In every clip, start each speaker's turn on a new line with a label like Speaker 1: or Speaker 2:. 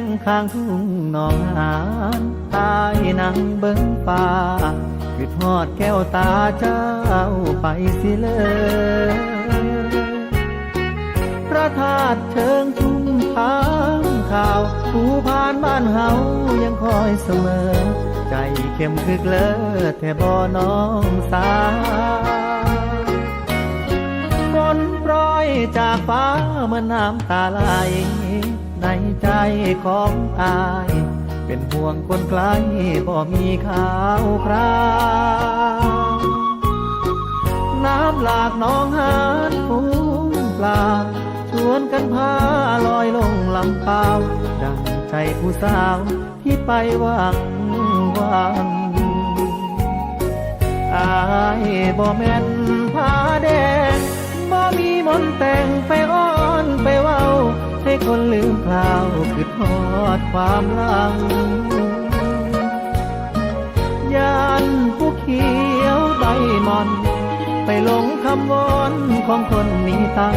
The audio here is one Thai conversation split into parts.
Speaker 1: งข้างทุ่งหนองหานตายนังเบิ้งป่าคือทอดแก้วตาเจ้าไปสิเลยพระธาตุเชิงชุมทางข่าวผู้ผ่านบ้านเฮายังคอยเสมอ ใจเข้มคึกเลอแท่บ่น้องสาวฝนโปรยจากฟ้าเมือนน้ำตาไหล ใจของอาย เป็นห่วงคนไกลบ่มีข่าวคราวน้ำหลากหนองหานฟูงปลาชวนกันพาลอยลงลำเปล่าดังใจผู้สาวที่ไปหวังวังอายบ่แม่นผาแดงบ่มีมนต์แต่งไปอ้อนไป ให้คนลืมคราวคือทอดความหลังยานผู้เขียวใบมอน ไปหลงคำวอนของคนมีตัง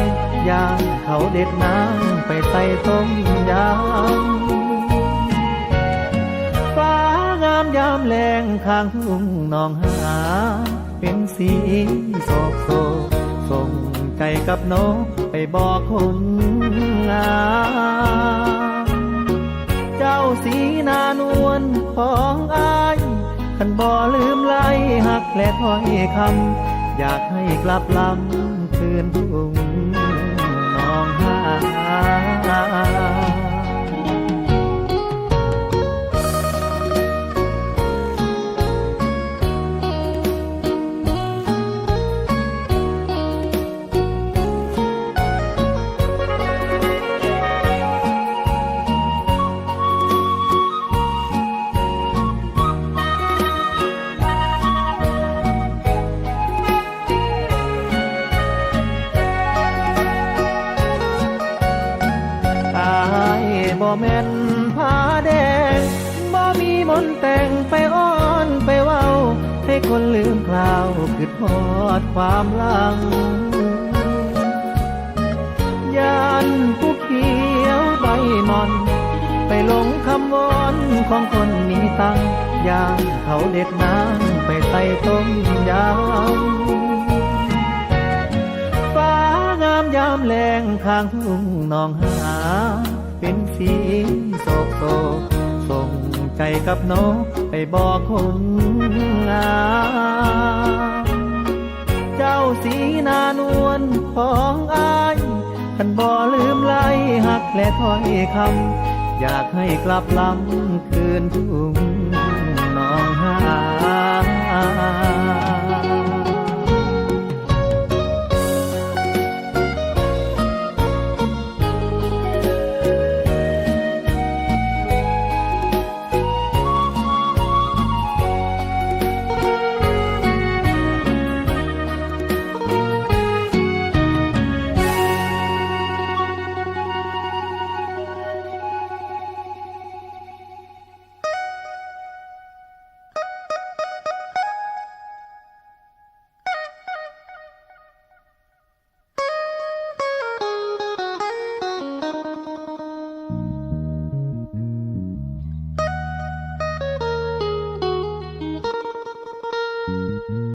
Speaker 1: ยางเขาเด็ดน้ำไปใส่ต้มยำฟ้างามยามแรงข้างทุ่งนองหา เป็นสีโศกโศกส่ง ไก่กับนกไปบอกคนงามเจ้าสีนานวลของอายขันบ่ลืมไล่หักและถ้อยคำ อยากให้กลับลำคืนทุ่งหนองหา แม่นผ้าแดงบ่มีมนต์แต่งไปอ้อนไปเว้า ให้คนลืมคราวคือทอดความลังยานผู้เขียวใบมอน ไปหลงคำวอนของคนมีตังยางเขาเด็ดน้ำไปใส่ต้มยำฟ้างามยามแรงข้างทุ่งนองหา สีโศกโศกส่งใจกับนกไปบอกคนงามเจ้าสีนานวลของอายขันบ่ลืมไล่หักและถ้อยคำอยากให้กลับลำคืนทุ่งหนองหา